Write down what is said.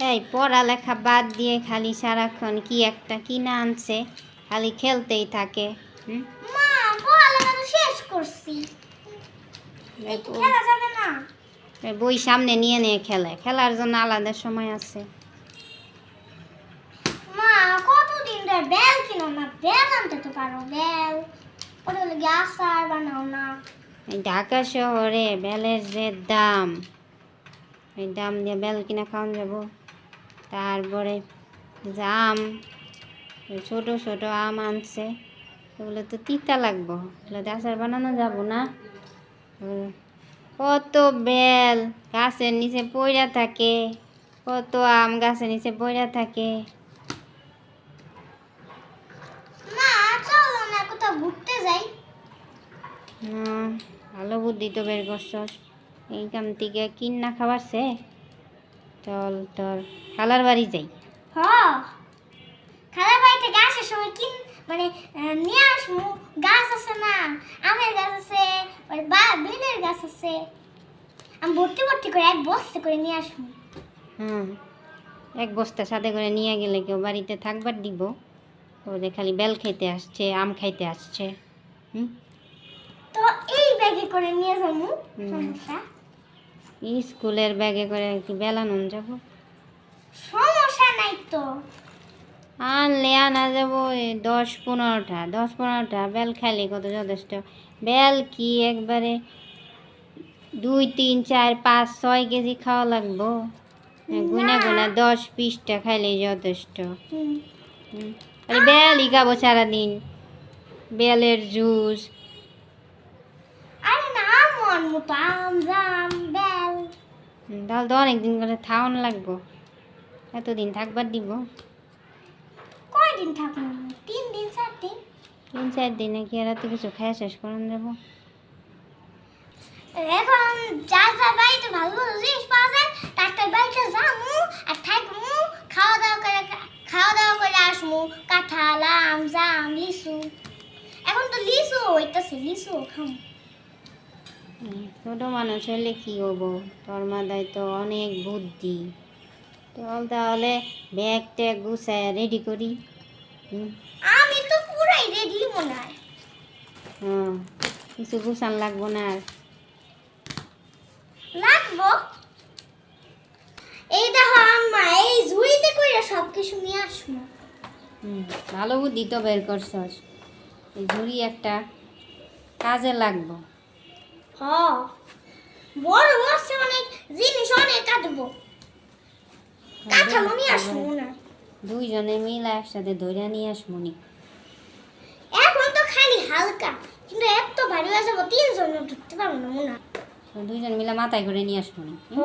এই পড়ালেখা বাদ দিয়ে খালি সারাক্ষণ কি একটা কি না আনছে? খালি খেলতেই থাকে মা পড়ালেখা শেষ করছি। খেলা যাবে না। বই সামনে নিয়ে নিয়ে খেলে খেলার জন্য আলাদা সময় আছে। মা কতদিন ধরে বেল কিনো না? বেল আনতে তো পারো বেল। ওটা হলে আচার বানাও না। ঢাকা শহরে বেলের যে দাম এই দাম দিয়ে বেল কিনা খাওয়ান যাব। তারপরে আম ছোট ছোট আম আনছে ওগুলো তো তিতা লাগবো। ওগুলো আচার বানানো যাব না। কত বেল গাছের নিচে পয়রা থাকে কত আম গাছের নিচে পয়রা থাকে। না ঘুরতে যাই। হুম, ভালো বুদ্ধি তো বের করছস। এইখান থেকে কিন না খাবারছে চল তোর খালার বাড়ি যাই। হ। খালা বাড়িতে গাছের সময় কিন মানে নিয়ে আসব। গাছ আছে না আমের গাছ আছে বা বেলের গাছ আছে। আমি ভর্তি ভর্তি করে এক বস্তা করে নিয়ে আসব। হুম। এক বস্তা সাথে করে নিয়ে গেলে কেউ বাড়িতে থাকবার দিব। ওদের খালি বেল খেতে আসছে আম খাইতে আসছে। হুম? তো এই ব্যাগে করে নিয়ে যাব। সমস্যা? স্কুলের ব্যাগে করে কি বেলানুন যাব। সমস্যা নাই তো। আনলে আনা যাব এই দশ পনেরোটা দশ পনেরোটা বেল খাইলে কত যথেষ্ট। বেল কি একবারে দুই তিন চার পাঁচ ছয় কেজি খাওয়া লাগবো। গুনে গুনে দশ পিসটা খাইলেই যথেষ্ট। আরে বেলই খাব সারাদিন। বেলের জুস। আরে না মন মতো আম জাম। তাহলে তো অনেকদিন করে থাউন লাগবো। এতদিন থাকবার দিব। কয়দিন থাকব? তিন দিন চার দিন? তিন চার দিনে কি আর এত কিছু খাই শেষ করেন যাব। এখন যার যার বাড়িতে ভালো ভালো জিনিস পাওয়া যায় তার তার বাড়িতে যামু আর থাকব। খাওয়া দাওয়া করে খাওয়া দাওয়া করে আসব। কাঁঠাল আম জাম লিচু। এখন তো লিচু হইতেছে লিচু খাম। হুম, ছোট মানুষ হলে কি হব? তোর মাথায় তো অনেক বুদ্ধি। চল তাহলে ব্যাগ ট্যাগ গুছায় রেডি করি। আমি তো পুরাই রেডি মনে হয়। হ্যাঁ কিছু গুছান লাগবো না আর। লাগবো? এই দেখো আম্মা এই ঝুড়িতে কইরা সব কিছু নিয়ে আসব। হুম ভালো বুদ্ধি তো বের করছস। এই ঝুড়ি একটা কাজে লাগবো। হ বড় বসে অনেক জিনিস অনেক কাটবো। কাঁঠালও নিয়ে আসব না। দুইজনে মিলে একসাথে ধরে নিয়ে আসমনি এখন তো খালি হালকা কিন্তু এত ভারী হয়ে যাব তিনজন ঢুকতে পারব না হয়। দুইজন মিলে মাথায় করে নিয়ে আসব হ